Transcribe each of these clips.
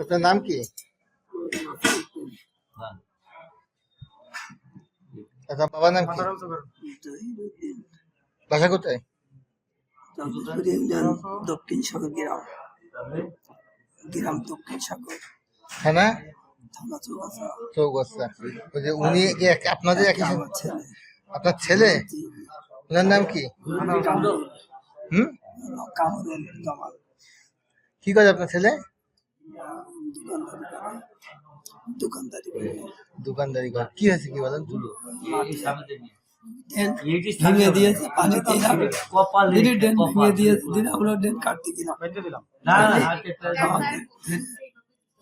আপনার নাম কি? আপনার বাবার নাম বাসা কোথায়? দক্ষিণ সাগর গ্রাম। গ্রাম দক্ষিণ সাগর। থানা? চৌগাছা। চৌগাছা। ওই যে উনি এক- আপনাদের একই ছেলে। আপনার ছেলে? ওনার নাম কি? হুম? কি করে আপনার ছেলে? দোকানদারি করে। দোকানদারি করে। কি হয়েছে কি বলেন?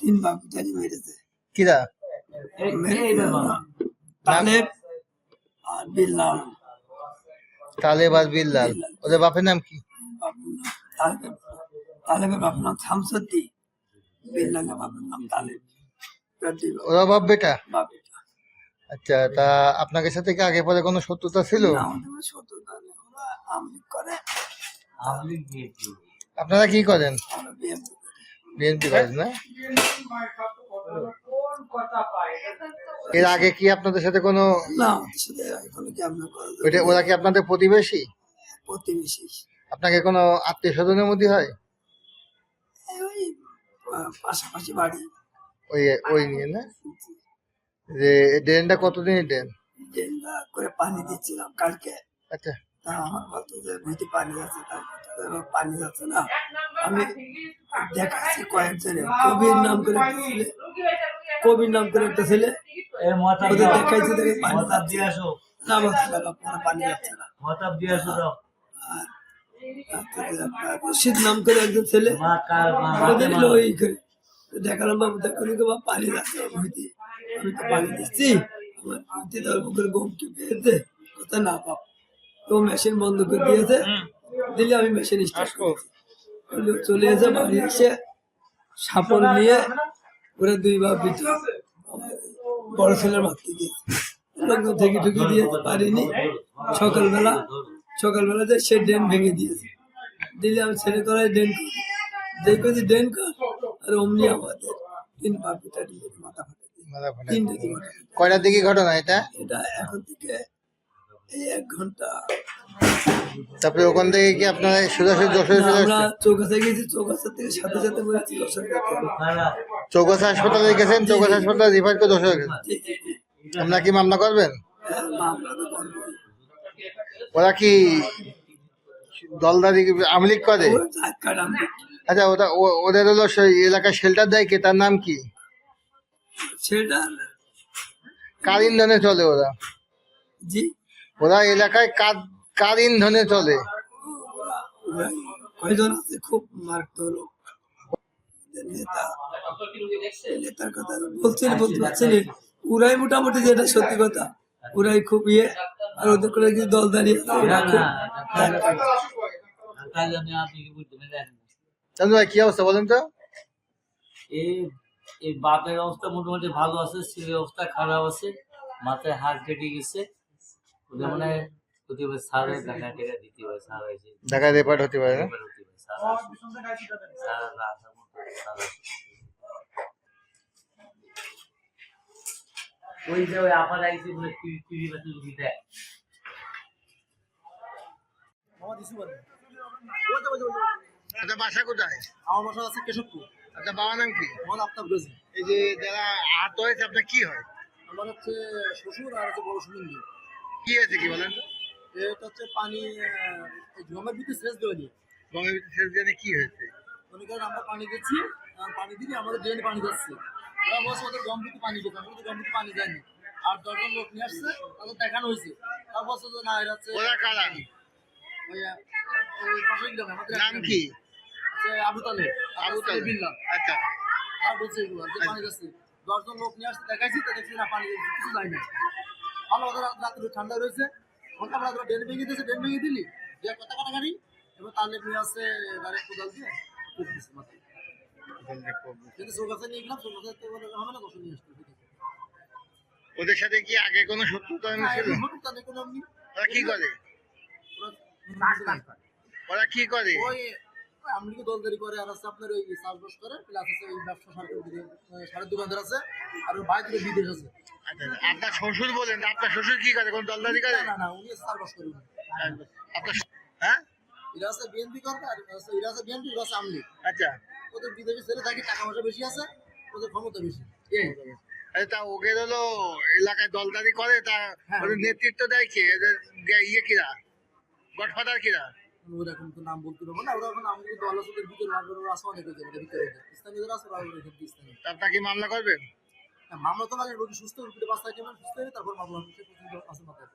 তিন বাপ মেরেছে। কিরা? তালেব আর বিল্লাল। তালেব আর বিল্লাল। ওদের বাপের নাম কি? বাবুর তালেবের তালেবের বাপের নাম শামসুদ্দি বিল্লালের বাপের নাম তালেব। এরা দুই বাপ- ওরা বাপ বেটা। আচ্ছা তা আপনাদের সাথে কি আগে পরে কোনো শত্রুতা ছিল? শত্রুতা করে। আপনারা কি করেন। বিএনপি করেন না? এর আগে কি আপনাদের সাথে কোনো না ওইটা ওরা কি আপনাদের প্রতিবেশী? প্রতিবেশী। আপনাকে কোনো আত্মীয় স্বজনের মধ্যে হয়? পাশাপাশি বাড়ি। ওই ওই নিয়ে না? যে ড্রেনটা কতদিনের ড্রেন? ড্রেনটা করে পানি দিচ্ছিলাম কালকে। আচ্ছা। তা আমার বলতো যে ভুইতে পানি আছে পানি যাচ্ছে না। আমি দেখাচ্ছি কয়েকজনে কবির নাম করে কবির নাম করে একটা ছেলে। ওদের দেখাইছি দেখে পানি যাচ্ছে না আমার ছেলেটা পুরো পানি না। রশিদ নাম করে একজন ছেলে। ওদের হলো ওই করে। দেখালাম বাবু পানি যাচ্ছে ভুইতে আমি তো পানি দিচ্ছি। আমার ভুইতে দেওয়ার পুকুরে গম পেয়েছে? কোথায় না পাব তো মেশিন বন্ধ করে দিয়েছে। দিলে আমি মেশিন স্টার্ট করেছি। চলে এসে বাড়ি এসে সাপন নিয়ে ওরা দুই বাপ বিটা বড় ছেলের মারতে গিয়েছে লোকজন থেকে ঢুকে দিয়েছে পারিনি সকালবেলা সকালবেলা যে সে ড্রেন ভেঙে দিয়েছে দিলে আমি ছেলে করাই ড্রেন করি যেই করছি ড্রেন কর আর অমনি আমাদের তিন দিয়ে। মাথা ফাটা। তিনটে দিয়ে মাথা ফাটে। কয়টার দিকে ঘটনা এটা এটা এখন থেকে এই এক ঘণ্টা। তারপরে ওখান থেকে কি আপনারা সোজাসুজি যশোরে চলে আমরা আসছেন? চৌকাছে গেছি চৌকাছা থেকে সাথে সাথে বলেছি চৌগাছা হাসপাতালে গেছেন চৌগাছা হাসপাতাল রিফার করে যশোরে গেছেন আপনারা কি মামলা করবেন? মামলা তো করবোই। ওরা কি দলদারি আমলিক করে। আচ্ছা ওটা ও- ওদের হলো সেই এলাকায় শেল্টার দেয় কে? তার নাম কি? সেটা কার ইন্ধনে চলে ওরা? জি। ওরা এলাকায় কার কার ইন্ধনে চলে? কয়জন আছে? খুব মার্ক লোক। নেতা। নেতার কথা বলছেন বলতে পারছেন ওরাই মোটামুটি যেটা সত্যি কথা। ওরাই খুব ইয়ে। আর ওদের করে কিছু দল দাঁড়িয়ে ভাই কি অবস্থা বলেন তো? এই এই বাপের অবস্থা মোটামুটি ভালো আছে ছেলের অবস্থা খারাপ আছে মাথায় হাত কেটে গেছে। ওদের মানে প্রতিবার সারে দেখা টেকা দিতে সার হয়েছে পারে হতে পারে। ওই যে ওই আপার আইসি বলে টিভি টিভি আচ্ছা বাসা কোথায়? আমার বাসা আছে কেশবপুর। আচ্ছা বাবার নাম কি? আমার আফতাব গজি। এই যে যারা আহত হয়েছে আপনার কি হয়? আমার হচ্ছে শ্বশুর আর হচ্ছে বড় সুলিন্দি কি হয়েছে কি বলেন? এটা হচ্ছে পানি জমের ভিতরে সেচ দেওয়া গঙ্গা ভিতরে শেষ জানে কি হয়েছে? মনে করেন আমরা পানি দিচ্ছি পানি দিলে আমাদের ড্রেনে পানি যাচ্ছে। ওরা বলছে ওদের গম ভিতরে পানি দিতে আমাদের গম ভিতরে পানি যায়নি। আর দশজন লোক নিয়ে আসছে তাদের দেখানো হয়েছে। তার বলছে যে না এটা হচ্ছে ওরা কারা? ওই, আহ, গ্রামে আমাদের নাম কি? আবু তালে আবু আচ্ছা। আর বলছে এগুলো যে পানি যাচ্ছে। দশজন লোক নিয়ে আসছে দেখাইছি তো দেখছি না পানি কিছু যায় না ভালো ওদের রাত্রে ঠান্ডা রয়েছে। তোরা ড্রেন ভেঙে দিয়েছে ড্রেন ভেঙে দিলি যে কথা কথা গাড়ি এবার তাহলে নিয়ে আসছে ডাইরেক্ট কোদাল দিয়ে কুপ দিচ্ছে মাথায়। কিন্তু চৌকাছে নিয়ে গেলাম চৌকাছে তো হবে না দশ নিয়ে আসতে ওদের সাথে কি আগে কোনো শত্রুতা না, ছিল এমনি হটুক কোনো এমনি। ওরা কি করে। ওরা- কি করে? ওই আমলিকে দলদারি করে আর হচ্ছে আপনার ওই চাষবাস করে প্লাস হচ্ছে ওই ব্যবসা সারের দোকানদার আছে আর ওর ভাই বিদেশ আছে। আচ্ছা, আচ্ছা। আপনার শ্বশুর বলেন আপনার শ্বশুর কি করে কোন দলদারি করে না না উনি চাষবাস করে আপনার হ্যাঁ? এরা আছে বিএনপি করে আর এরা আছে বিএনপি এরা আছে আমলি আচ্ছা। ওদের বিদেশি ছেলে থাকে টাকা পয়সা বেশি আছে ওদের ক্ষমতা বেশি। এই তা ওকে হলো এলাকায় দলদারি করে তা হ্যাঁ। নেতৃত্ব দেয় কি? ইয়ে কিরা? গডফাদার কিরা? ওরা এখন তো নাম বলতে পারব না ওরা এখন আমলি দল আছে ওদের ভিতরে লাগবে ওরা আছে অনেক ওদের ওদের ভিতরে। স্থানীয়রা আছে ওরা ওদের স্থানীয় কি মামলা করবেন? হ্যাঁ, মামলা তো লাগে রোগী সুস্থ রোগীটা বাঁচতে কেমন সুস্থ হয়ে তারপর মামলা হচ্ছে আছে মাথায়